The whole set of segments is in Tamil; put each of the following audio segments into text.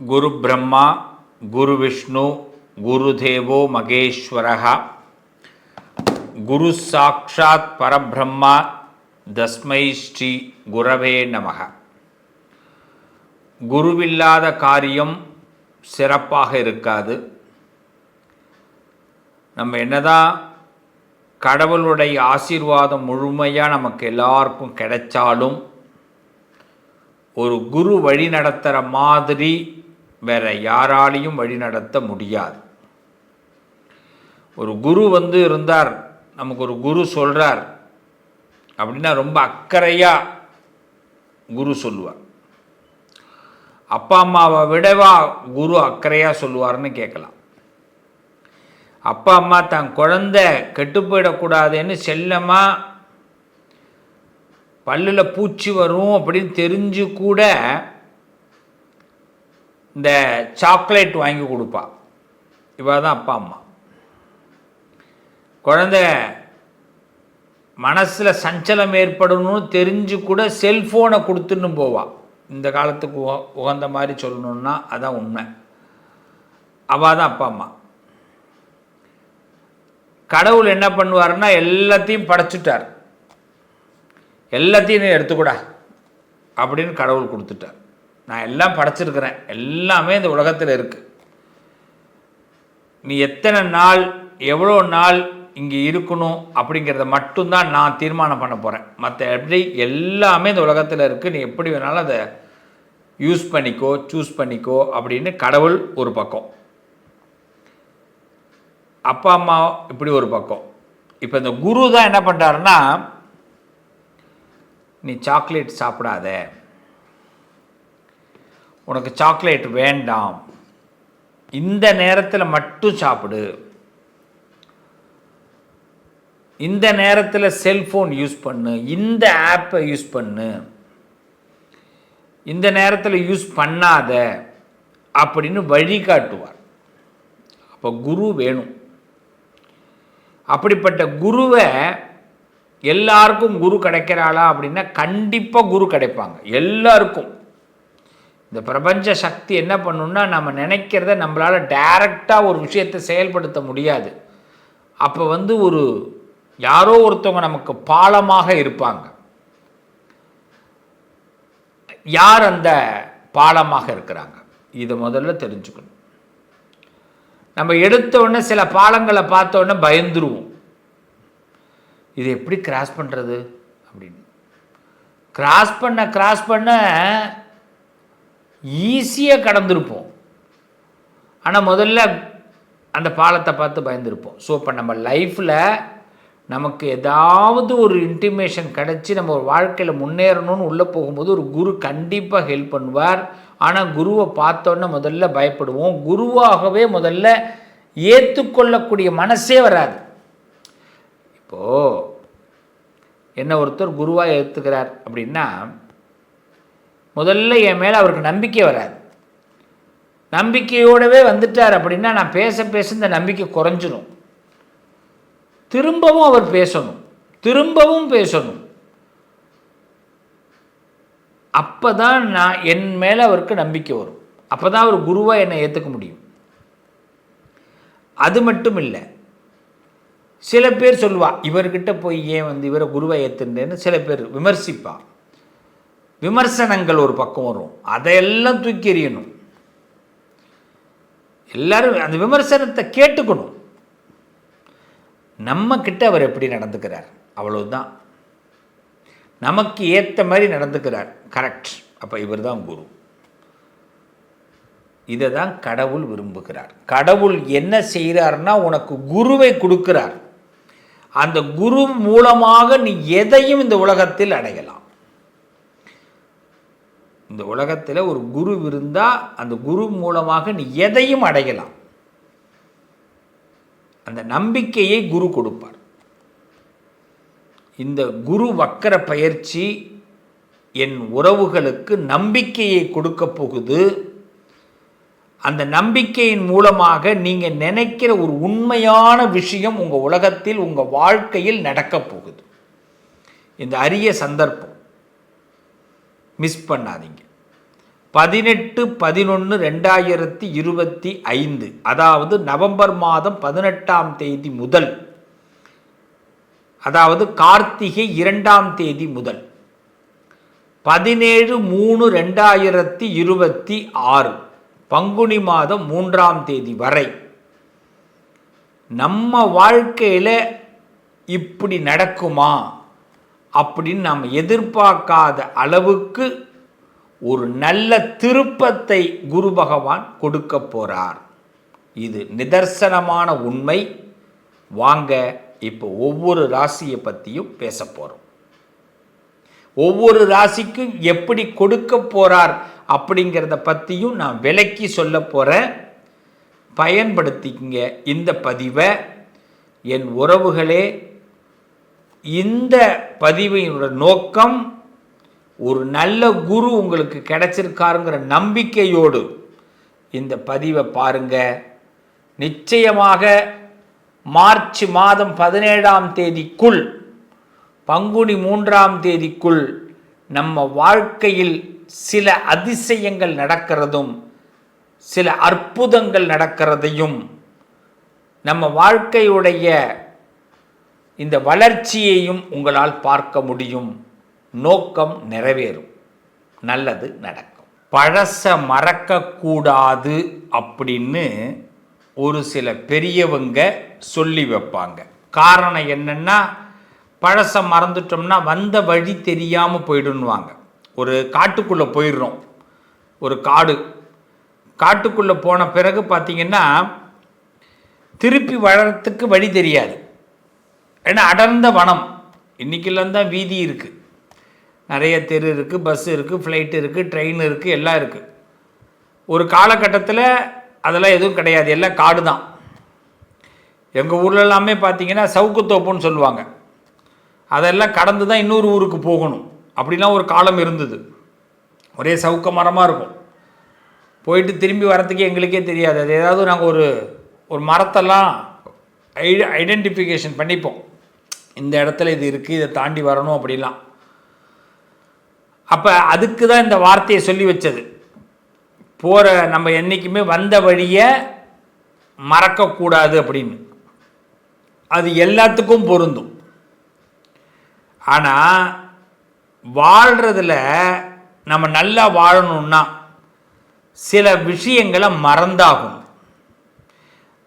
குரு பிரம்மா குரு விஷ்ணு குரு தேவோ மகேஸ்வரः குரு சாட்சாத் பரபிரம்மா தஸ்மை ஸ்ரீ குரவே நமக குருவில்லாத காரியம் சிறப்பாக இருக்காது. நம்ம என்னதான் கடவுளுடைய ஆசீர்வாதம் முழுமையாக நமக்கு எல்லாருக்கும் கிடைச்சாலும் ஒரு குரு வழி நடத்துகிற மாதிரி வேற யாராலையும் வழிநடத்த முடியாது. ஒரு குரு வந்து இருந்தார் நமக்கு ஒரு குரு சொல்கிறார் அப்படின்னா ரொம்ப அக்கறையாக குரு சொல்லுவார். அப்பா அம்மாவை விடவா குரு அக்கறையாக சொல்லுவார்னு கேட்கலாம். அப்பா அம்மா தன் குழந்தை கெட்டு போயிடக்கூடாதுன்னு செல்லமாக பல்லில் பூச்சி வரும் அப்படின்னு தெரிஞ்சு கூட இந்த சாக்லேட் வாங்கி கொடுப்பா. இவ தான் அப்பா அம்மா. குழந்தை மனசில் சஞ்சலம் ஏற்படணும்னு தெரிஞ்சு கூட செல்ஃபோனை கொடுத்துன்னு போவா. இந்த காலத்துக்கு உக உகந்த மாதிரி சொல்லணுன்னா அதான் உண்மை. அவள் தான் அப்பா அம்மா. கடவுள் என்ன பண்ணுவார்னா எல்லாத்தையும் படைச்சிட்டார். எல்லாத்தையும் எடுத்துக்கூடா. அப்படின்னு கடவுள் கொடுத்துட்டார். நான் எல்லாம் படைச்சிருக்கிறேன். எல்லாமே இந்த உலகத்தில் இருக்குது நீ எத்தனை நாள் எவ்வளோ நாள் இங்கே இருக்கணும் அப்படிங்கிறத மட்டும்தான் நான் தீர்மானம் பண்ண போகிறேன் மற்ற எப்படி எல்லாமே இந்த உலகத்தில் இருக்குது நீ எப்படி வேணாலும் அதை யூஸ் பண்ணிக்கோ சூஸ் பண்ணிக்கோ அப்படின்னு கடவுள் ஒரு பக்கம். அப்பா அம்மா இப்படி ஒரு பக்கம். இப்போ இந்த குரு தான் என்ன பண்ணுறாருன்னா நீ சாக்லேட் சாப்பிடாத. உனக்கு சாக்லேட் வேண்டாம். இந்த நேரத்தில் மட்டும் சாப்பிடு. இந்த நேரத்தில் செல்ஃபோன் யூஸ் பண்ணு. இந்த ஆப்பை யூஸ் பண்ணு. இந்த நேரத்தில் யூஸ் பண்ணாத அப்படின்னு வழிகாட்டுவார். அப்போ குரு வேணும். அப்படிப்பட்ட குருவை எல்லாருக்கும் குரு கிடைக்கிறாளா அப்படின்னா கண்டிப்பாக குரு கிடைப்பாங்க. எல்லாருக்கும். இந்த பிரபஞ்ச சக்தி என்ன பண்ணுன்னா நம்ம நினைக்கிறத நம்மளால் டைரக்டாக ஒரு விஷயத்தை செயல்படுத்த முடியாது. அப்போ வந்து ஒரு யாரோ ஒருத்தவங்க நமக்கு பாலமாக இருப்பாங்க. யார் அந்த பாலமாக இருக்கிறாங்க? இதை முதல்ல தெரிஞ்சுக்கணும். நம்ம எடுத்தோடனே சில பாலங்களை பார்த்தோன்னே பயந்துருவோம். இது எப்படி கிராஸ் பண்ணுறது அப்படின்னு. கிராஸ் பண்ண கிராஸ் பண்ண ஈஸியாக கடந்திருப்போம். ஆனால் முதல்ல அந்த பாலத்தை பார்த்து பயந்துருப்போம். ஸோ இப்போ நம்ம லைஃப்பில் நமக்கு ஏதாவது ஒரு இன்டிமேஷன் கிடச்சி நம்ம ஒரு வாழ்க்கையில் முன்னேறணும்னு உள்ளே போகும்போது ஒரு குரு கண்டிப்பாக ஹெல்ப் பண்ணுவார். ஆனால் குருவை பார்த்தோன்னே முதல்ல பயப்படுவோம். குருவாகவே முதல்ல ஏற்றுக்கொள்ளக்கூடிய மனசே வராது. இப்போது என்ன ஒருத்தர் குருவாக ஏற்றுக்கிறார் அப்படின்னா முதல்ல என் மேலே அவருக்கு நம்பிக்கை வராது. நம்பிக்கையோடவே வந்துட்டார் அப்படின்னா நான் பேச பேச இந்த நம்பிக்கை குறைஞ்சிடும் திரும்பவும் அவர் பேசணும். திரும்பவும் பேசணும். அப்போ தான் நான் என் மேலே அவருக்கு நம்பிக்கை வரும். அப்போ தான் அவர் குருவாக என்னை ஏற்றுக்க முடியும். அது மட்டும் இல்லை சில பேர் சொல்லுவா இவர்கிட்ட போய் ஏன் வந்து இவரை குருவை ஏற்றுன்றேன்னு சில பேர் விமர்சிப்பாள் விமர்சனங்கள் ஒரு பக்கம் வரும். அதையெல்லாம் தூக்கி எறியணும். எல்லாரும் அந்த விமர்சனத்தை கேட்டுக்கணும். நம்ம கிட்ட அவர் எப்படி நடந்துக்கிறார்? அவ்வளவுதான். நமக்கு ஏற்ற மாதிரி நடந்துக்கிறார். கரெக்ட் அப்போ இவர் தான் குரு. இதை தான் கடவுள் விரும்புகிறார். கடவுள் என்ன செய்கிறார்னா உனக்கு குருவை கொடுக்கிறார். அந்த குரு மூலமாக நீ எதையும் இந்த உலகத்தில் அடையலாம். இந்த உலகத்தில் ஒரு குரு இருந்தால் அந்த குரு மூலமாக நீ எதையும் அடையலாம். அந்த நம்பிக்கையை குரு கொடுப்பார். இந்த குரு வக்கர பயிற்சி என் உறவுகளுக்கு நம்பிக்கையை கொடுக்க போகுது. அந்த நம்பிக்கையின் மூலமாக நீங்கள் நினைக்கிற ஒரு உண்மையான விஷயம் உங்கள் உலகத்தில் உங்கள் வாழ்க்கையில் நடக்கப் போகுது. இந்த அரிய சந்தர்ப்பம். மிஸ் பண்ணாதீங்க. பதினெட்டு பதினொன்று ரெண்டாயிரத்தி இருபத்தி ஐந்து அதாவது நவம்பர் மாதம் பதினெட்டாம் தேதி முதல் அதாவது கார்த்திகை இரண்டாம் தேதி முதல் பதினேழு மூணு ரெண்டாயிரத்தி இருபத்தி ஆறு பங்குனி மாதம் மூன்றாம் தேதி வரை நம்ம வாழ்க்கையில் இப்படி நடக்குமா? அப்படின்னு நாம் எதிர்பார்க்காத அளவுக்கு ஒரு நல்ல திருப்பத்தை குரு பகவான் கொடுக்க போகிறார் இது நிதர்சனமான உண்மை. வாங்க இப்போ ஒவ்வொரு ராசியை பற்றியும் பேச போகிறோம் ஒவ்வொரு ராசிக்கும் எப்படி கொடுக்க போகிறார் அப்படிங்கிறத பற்றியும் நான் விலக்கி சொல்ல போகிறேன் பயன்படுத்திக்கங்க இந்த பதிவை. என் உறவுகளே இந்த பதிவினோட நோக்கம் ஒரு நல்ல குரு உங்களுக்கு கிடைச்சிருக்காருங்கிற நம்பிக்கையோடு இந்த பதிவை பாருங்க. நிச்சயமாக மார்ச் மாதம் பதினேழாம் தேதிக்குள் பங்குனி மூன்றாம் தேதிக்குள் நம்ம வாழ்க்கையில் சில அதிசயங்கள் நடக்கிறதும் சில அற்புதங்கள் நடக்கிறதையும் நம்ம வாழ்க்கையுடைய இந்த வளர்ச்சியையும் உங்களால் பார்க்க முடியும். நோக்கம் நிறைவேறும். நல்லது நடக்கும். பழச மறக்கக்கூடாது அப்படின்னு ஒரு சில பெரியவங்க சொல்லி வைப்பாங்க. காரணம் என்னென்னா பழசை மறந்துட்டோம்னா வந்த வழி தெரியாமல் போயிடுன்னுவாங்க ஒரு காட்டுக்குள்ளே போயிடுறோம். ஒரு காடு. காட்டுக்குள்ளே போன பிறகு பார்த்திங்கன்னா திருப்பி வளரத்துக்கு வழி தெரியாது. ஏன்னா அடர்ந்த வனம். இன்றைக்கெல்லாம் தான் வீதி இருக்குது நிறைய தெரு இருக்குது பஸ் இருக்குது ஃப்ளைட் இருக்குது ட்ரெயின் இருக்குது எல்லாம் இருக்குது ஒரு காலகட்டத்தில் அதெல்லாம் எதுவும் கிடையாது. எல்லாம் காடு தான் எங்கள் ஊரில் எல்லாமே பார்த்தீங்கன்னா சவுக்குத்தோப்புன்னு சொல்லுவாங்க. அதெல்லாம் கடந்து தான் இன்னொரு ஊருக்கு போகணும். அப்படிலாம் ஒரு காலம் இருந்தது. ஒரே சவுக்க மரமாக இருக்கும். போயிட்டு திரும்பி வரத்துக்கு எங்களுக்கே தெரியாது. அது ஏதாவது நாங்கள் ஒரு ஒரு மரத்தெல்லாம் ஐ ஐடென்டிஃபிகேஷன் பண்ணிப்போம். இந்த இடத்துல இது இருக்குது இதை தாண்டி வரணும் அப்படிலாம். அப்போ அதுக்கு தான் இந்த வார்த்தையை சொல்லி வச்சது. போகிற நம்ம என்றைக்குமே வந்த வழியை மறக்கக்கூடாது அப்படின்னு. அது எல்லாத்துக்கும் பொருந்தும். ஆனால் வாழ்கிறதுல நம்ம நல்லா வாழணும்னா சில விஷயங்களை மறந்தாகும்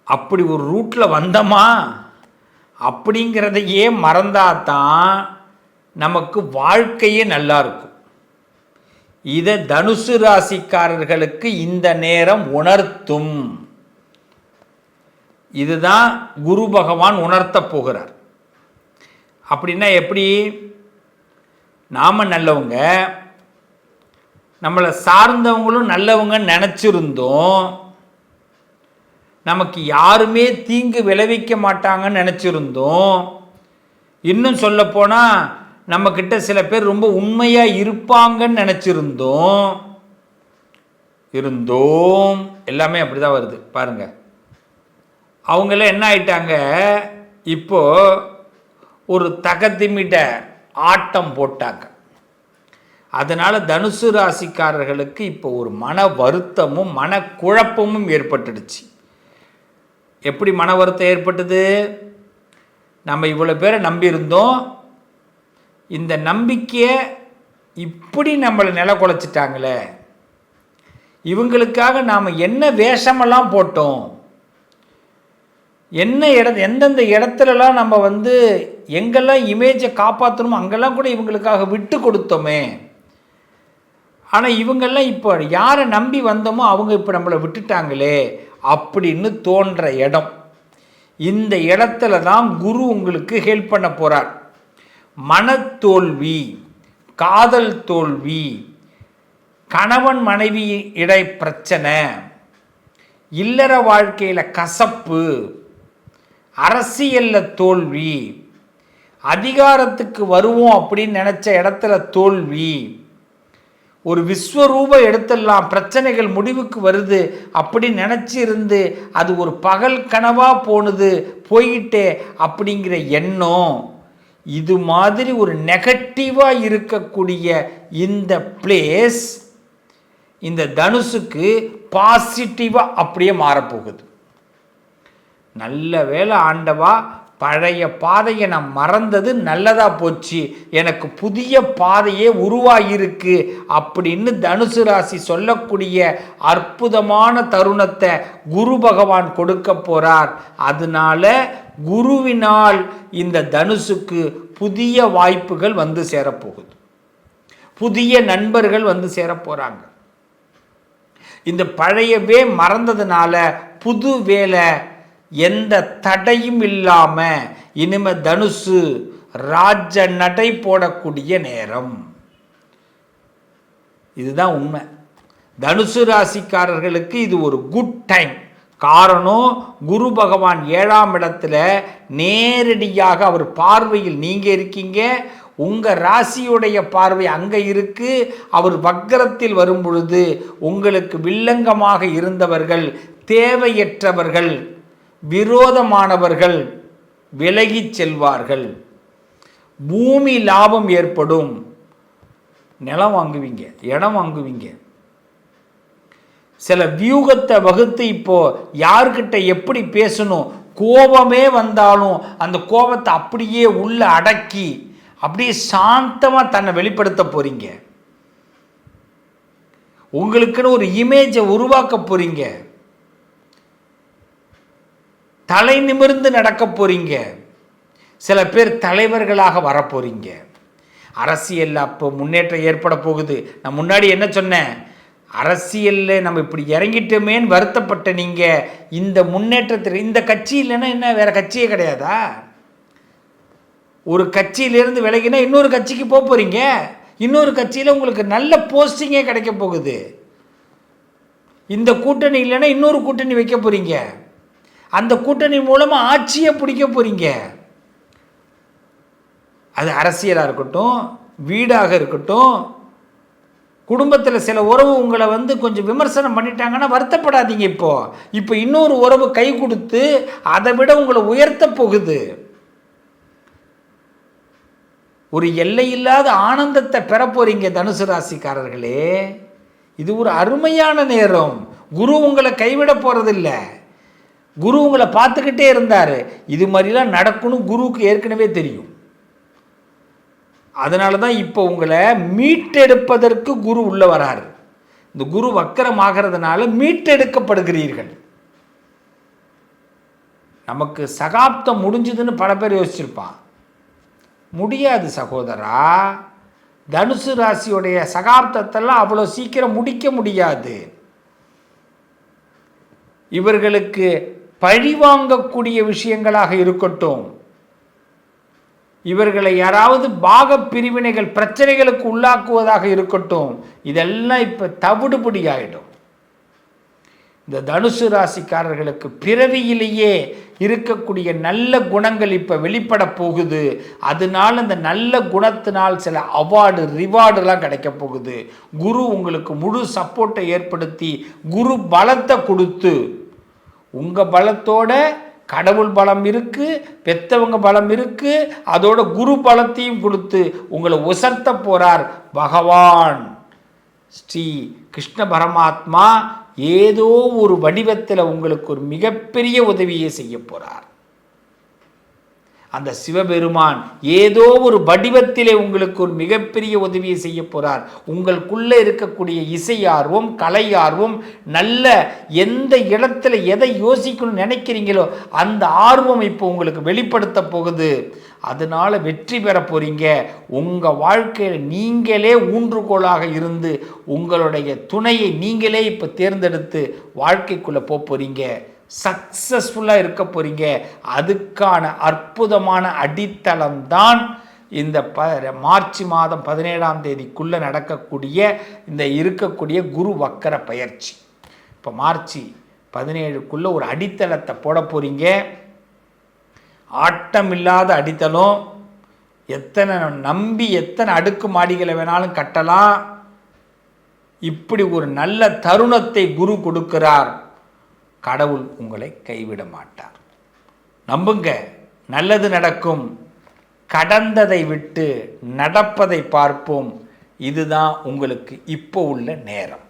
அப்படி ஒரு ரூட்டில் வந்தோமா? அப்படிங்கிறதையே மறந்தாதான் நமக்கு வாழ்க்கையே நல்லா இருக்கும். இதை தனுசு ராசிக்காரர்களுக்கு இந்த நேரம் உணர்த்தும். இதுதான் குரு பகவான் உணர்த்த போகிறார். அப்படின்னா எப்படி? நாம் நல்லவங்க நம்மளை சார்ந்தவங்களும் நல்லவங்கன்னு நினச்சிருந்தோம். நமக்கு யாருமே தீங்கு விளைவிக்க மாட்டாங்கன்னு நினச்சிருந்தோம். இன்னும் சொல்லப்போனால் நம்மக்கிட்ட சில பேர் ரொம்ப உண்மையாக இருப்பாங்கன்னு நினச்சிருந்தோம். இருந்தோம். எல்லாமே அப்படி தான் வருது. பாருங்கள் அவங்கள என்ன ஆயிட்டாங்க? இப்போ ஒரு தகத்திமிட்ட ஆட்டம் போட்டாங்க. அதனால் தனுசு ராசிக்காரர்களுக்கு இப்போ ஒரு மன வருத்தமும் மனக்குழப்பமும் ஏற்பட்டுடுச்சு. எப்படி மன வருத்தம் ஏற்பட்டது? நம்ம இவ்வளோ பேரை நம்பியிருந்தோம். இந்த நம்பிக்கையை இப்படி நம்மளை நில குலைச்சிட்டாங்களே இவங்களுக்காக நாம் என்ன வேஷமெல்லாம் போட்டோம்? என்ன இட எந்தெந்த இடத்துலலாம் நம்ம வந்து எங்கெல்லாம் இமேஜை காப்பாற்றணுமோ அங்கெல்லாம் கூட இவங்களுக்காக விட்டு கொடுத்தோமே. ஆனால் இவங்கெல்லாம் இப்போ யாரை நம்பி வந்தோமோ அவங்க இப்போ நம்மளை விட்டுட்டாங்களே. அப்படின்னு தோன்ற இடம். இந்த இடத்துல தான் குரு உங்களுக்கு ஹெல்ப் பண்ண போகிறார் மனத்தோல்வி காதல் தோல்வி கணவன் மனைவி இடை பிரச்சனை இல்லற வாழ்க்கையில் கசப்பு அரசியலில் தோல்வி அதிகாரத்துக்கு வருவோம் அப்படின்னு நினச்ச இடத்துல தோல்வி ஒரு விஸ்வரூப எடுத்தெல்லாம் பிரச்சனைகள் முடிவுக்கு வருது அப்படி நினச்சி இருந்து அது ஒரு பகல் கனவாக போனது போயிட்டே அப்படிங்கிற எண்ணம். இது மாதிரி ஒரு நெகட்டிவாக இருக்கக்கூடிய இந்த பிளேஸ் இந்த தனுசுக்கு பாசிட்டிவாக அப்படியே மாறப்போகுது. நல்ல வேலை ஆண்டவா பழைய பாதையை நான் மறந்தது நல்லதாக போச்சு. எனக்கு புதிய பாதையே உருவாகியிருக்கு அப்படின்னு தனுசு ராசி சொல்லக்கூடிய அற்புதமான தருணத்தை குரு பகவான் கொடுக்க போகிறார் அதனால குருவினால் இந்த தனுசுக்கு புதிய வாய்ப்புகள் வந்து சேரப்போகுது. புதிய நண்பர்கள் வந்து சேரப்போகிறாங்க இந்த பழையவே மறந்ததுனால புது வேலை எந்த தடையும் இல்லாம இனிமே தனுசு ராஜ நடை போடக்கூடிய நேரம். இதுதான் உண்மை. தனுசு ராசிக்காரர்களுக்கு இது ஒரு குட் டைம் காரணம் குரு பகவான் ஏழாம் இடத்துல நேரடியாக அவர் பார்வையில் நீங்க இருக்கீங்க. உங்க ராசியுடைய பார்வை அங்க இருக்கு. அவர் வக்கரத்தில் வரும் பொழுது உங்களுக்கு வில்லங்கமாக இருந்தவர்கள் தேவையற்றவர்கள் விரோதமானவர்கள் விலகிச் செல்வார்கள். பூமி லாபம் ஏற்படும். நிலம் வாங்குவீங்க இடம் வாங்குவீங்க. சில வியூகத்தை வகுத்து இப்போ யார்கிட்ட எப்படி பேசணும்? கோபமே வந்தாலும் அந்த கோபத்தை அப்படியே உள்ள அடக்கி அப்படியே சாந்தமாக தன்னை வெளிப்படுத்த போறீங்க. உங்களுக்குன்னு ஒரு இமேஜை உருவாக்க போறீங்க. தலை நிமிர்ந்து நடக்க போறீங்க. சில பேர் தலைவர்களாக வரப்போறீங்க அரசியலில் அப்போ முன்னேற்றம் ஏற்பட போகுது. நான் முன்னாடி என்ன சொன்னேன்? அரசியலில் நம்ம இப்படி இறங்கிட்டோமேன்னு வருத்தப்பட்ட நீங்கள் இந்த முன்னேற்றத்தில் இந்த கட்சி இல்லைன்னா என்ன வேற கட்சியே கிடையாதா? ஒரு கட்சியிலேருந்து விலகினா இன்னொரு கட்சிக்கு போக போகிறீங்க இன்னொரு கட்சியில் உங்களுக்கு நல்ல போஸ்டிங்கே கிடைக்க போகுது. இந்த கூட்டணி இல்லைன்னா இன்னொரு கூட்டணி வைக்க போகிறீங்க அந்த கூட்டணி மூலமாக ஆட்சியை பிடிக்க போகிறீங்க அது அரசியலாக இருக்கட்டும் வீடாக இருக்கட்டும் குடும்பத்தில் சில உறவு உங்களை வந்து கொஞ்சம் விமர்சனம் பண்ணிட்டாங்கன்னா வருத்தப்படாதீங்க இப்போது இப்போ இன்னொரு உறவு கை கொடுத்து அதை விட உங்களை உயர்த்த போகுது. ஒரு எல்லையில்லாத ஆனந்தத்தை பெற போறீங்க தனுசு ராசிக்காரர்களே. இது ஒரு அருமையான நேரம். குரு உங்களை கைவிட போகிறதில்லை குரு உங்களை பார்த்துக்கிட்டே இருந்தார். இது மாதிரிலாம் நடக்கணும் குருவுக்கு ஏற்கனவே தெரியும். அதனால தான் இப்போ உங்களை மீட்டெடுப்பதற்கு குரு உள்ளே வராரு. இந்த குரு வக்கரமாகிறதுனால மீட்டெடுக்கப்படுகிறீர்கள். நமக்கு சகாப்தம் முடிஞ்சுதுன்னு பல பேர் யோசிச்சிருப்பான். முடியாது சகோதரா. தனுசு ராசியுடைய சகாப்தத்தெல்லாம் அவ்வளோ சீக்கிரம் முடிக்க முடியாது. இவர்களுக்கு பழிவாங்கக்கூடிய விஷயங்களாக இருக்கட்டும். இவர்களை யாராவது பாக பிரிவினைகள் பிரச்சனைகளுக்கு உள்ளாக்குவதாக இருக்கட்டும். இதெல்லாம் இப்போ தவிடுபடி ஆயிடும். இந்த தனுசு ராசிக்காரர்களுக்கு பிறவியிலேயே இருக்கக்கூடிய நல்ல குணங்கள் இப்போ வெளிப்பட போகுது. அதனால இந்த நல்ல குணத்தினால் சில அவார்டு ரிவார்டுலாம் கிடைக்க போகுது. குரு உங்களுக்கு முழு சப்போர்ட்டை ஏற்படுத்தி குரு பலத்தை கொடுத்து உங்கள் பலத்தோட கடவுள் பலம் இருக்குது பெத்தவங்க பலம் இருக்குது அதோட குரு பலத்தையும் கொடுத்து உங்களை உசர்த்த போகிறார் பகவான். ஸ்ரீ கிருஷ்ண பரமாத்மா ஏதோ ஒரு வடிவத்தில் உங்களுக்கு ஒரு மிகப்பெரிய உதவியை செய்ய போகிறார் அந்த சிவபெருமான் ஏதோ ஒரு வடிவத்திலே உங்களுக்கு ஒரு மிகப்பெரிய உதவியை செய்ய போகிறார் உங்களுக்குள்ளே இருக்கக்கூடிய இசை ஆர்வம் கலை ஆர்வம் நல்ல எந்த இடத்துல எதை யோசிக்கணும்னு நினைக்கிறீங்களோ அந்த ஆர்வம் இப்போ உங்களுக்கு வெளிப்படுத்த போகுது. அதனால வெற்றி பெற போகிறீங்க உங்கள் வாழ்க்கையில் நீங்களே ஊன்றுகோலாக இருந்து உங்களுடைய துணையை நீங்களே இப்போ தேர்ந்தெடுத்து வாழ்க்கைக்குள்ளே போக சக்ஸஸ்ஃபுல்லாக சக்சஸ்ஃபுல்லாக இருக்க போகிறீங்க அதுக்கான அற்புதமான அடித்தளம் தான் இந்த ப மார்ச் மாதம் பதினேழாம் தேதிக்குள்ளே நடக்கக்கூடிய இந்த இருக்கக்கூடிய குரு வக்கர பயிற்சி. இப்போ மார்ச் பதினேழுக்குள்ளே ஒரு அடித்தளத்தை போட போகிறீங்க ஆட்டம் இல்லாத அடித்தளம். எத்தனை நம்பி எத்தனை அடுக்கு மாடிகளை வேணாலும் கட்டலாம். இப்படி ஒரு நல்ல தருணத்தை குரு கொடுக்கிறார். கடவுள் உங்களை கைவிட மாட்டார் நம்புங்க நல்லது நடக்கும். கடந்ததை விட்டு நடப்பதை பார்ப்போம். இதுதான் உங்களுக்கு இப்போ உள்ள நேரம்.